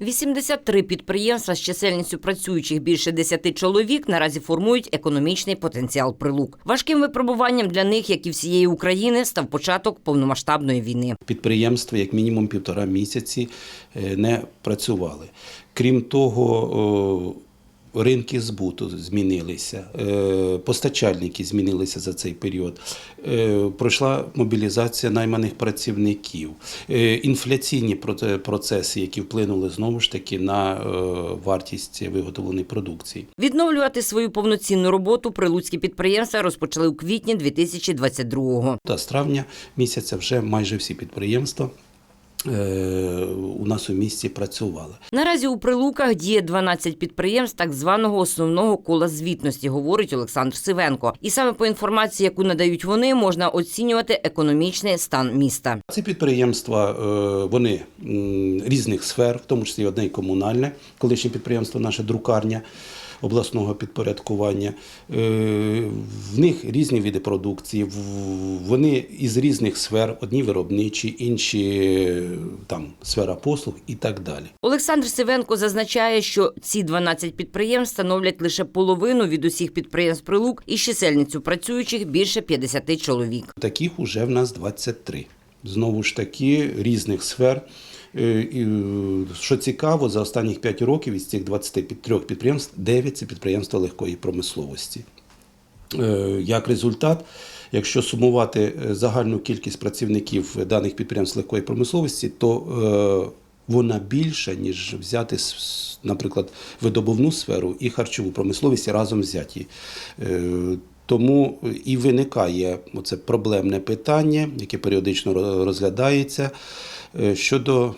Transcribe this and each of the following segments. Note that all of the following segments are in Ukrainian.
83 підприємства з чисельністю працюючих більше 10 чоловік наразі формують економічний потенціал прилук. Важким випробуванням для них, як і всієї України, став початок повномасштабної війни. Підприємства як мінімум півтора місяці е, не працювали. Крім того, ринки збуту змінилися, е, постачальники змінилися за цей період. Е, Пройшла мобілізація найманих працівників, Е, інфляційні процеси, які вплинули знову ж таки на вартість виготовленої продукції. Відновлювати свою повноцінну роботу прилуцькі підприємства розпочали у квітні 2022-го. Та з травня місяця вже майже всі підприємства у нас у місті працювали. Наразі у прилуках діє 12 підприємств так званого основного кола звітності, говорить Олександр Сивенко. І саме по інформації, яку надають вони, можна оцінювати економічний стан міста. Ці підприємства е, вони різних сфер, в тому числі одне і комунальне, колишнє підприємство, наша друкарня обласного підпорядкування. Е, В них різні види продукції, вони із різних сфер, одні виробничі, інші там сфера послуг і так далі. Олександр Сивенко зазначає, що ці 12 підприємств становлять лише половину від усіх підприємств прилук і з чисельністю працюючих більше 50 чоловік. Таких уже в нас 23. Знову ж таки, різних сфер. Е, і, Що цікаво, за останніх 5 років із цих 23 підприємств 9 – це підприємства легкої промисловості. Е, Як результат, якщо сумувати е, загальну кількість працівників даних підприємств легкої промисловості, то вона більша, ніж взяти, наприклад, видобувну сферу і харчову промисловість разом взяті. Тому і виникає це проблемне питання, яке періодично розглядається е, щодо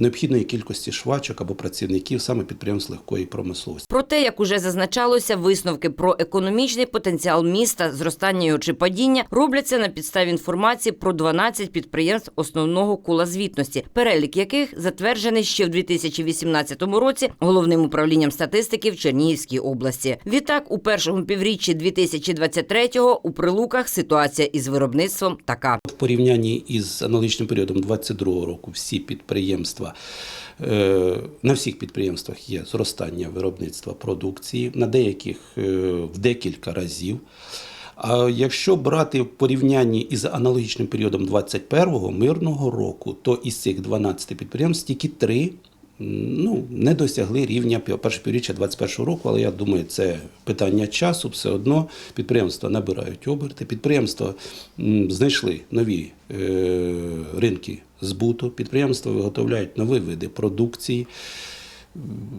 необхідної кількості швачок або працівників саме підприємств легкої промисловості. Проте, як уже зазначалося, висновки про економічний потенціал міста, зростання його чи падіння робляться на підставі інформації про 12 підприємств основного кола звітності, перелік яких затверджений ще в 2018 році головним управлінням статистики в Чернігівській області. Відтак, у першому півріччі 2023-го у прилуках ситуація із виробництвом така. В порівнянні із аналогічним періодом 2022 року всі підприємства, е, на всіх підприємствах є зростання виробництва продукції, на деяких е, в декілька разів. А якщо брати в порівнянні із аналогічним періодом 21-го мирного року, то із цих 12 підприємств тільки 3 ну, не досягли рівня пів- першого півріччя 2021 року, але я думаю, це питання часу. Все одно підприємства набирають оберти, підприємства знайшли нові е, ринки збуту, підприємства виготовляють нові види продукції.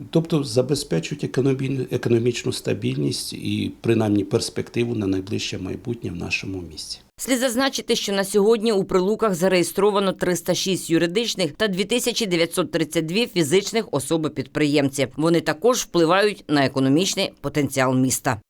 Тобто забезпечують економі- економічну стабільність і принаймні перспективу на найближче майбутнє в нашому місті. Слід зазначити, що на сьогодні у прилуках зареєстровано 306 юридичних та 2932 фізичних особи-підприємці. Вони також впливають на економічний потенціал міста.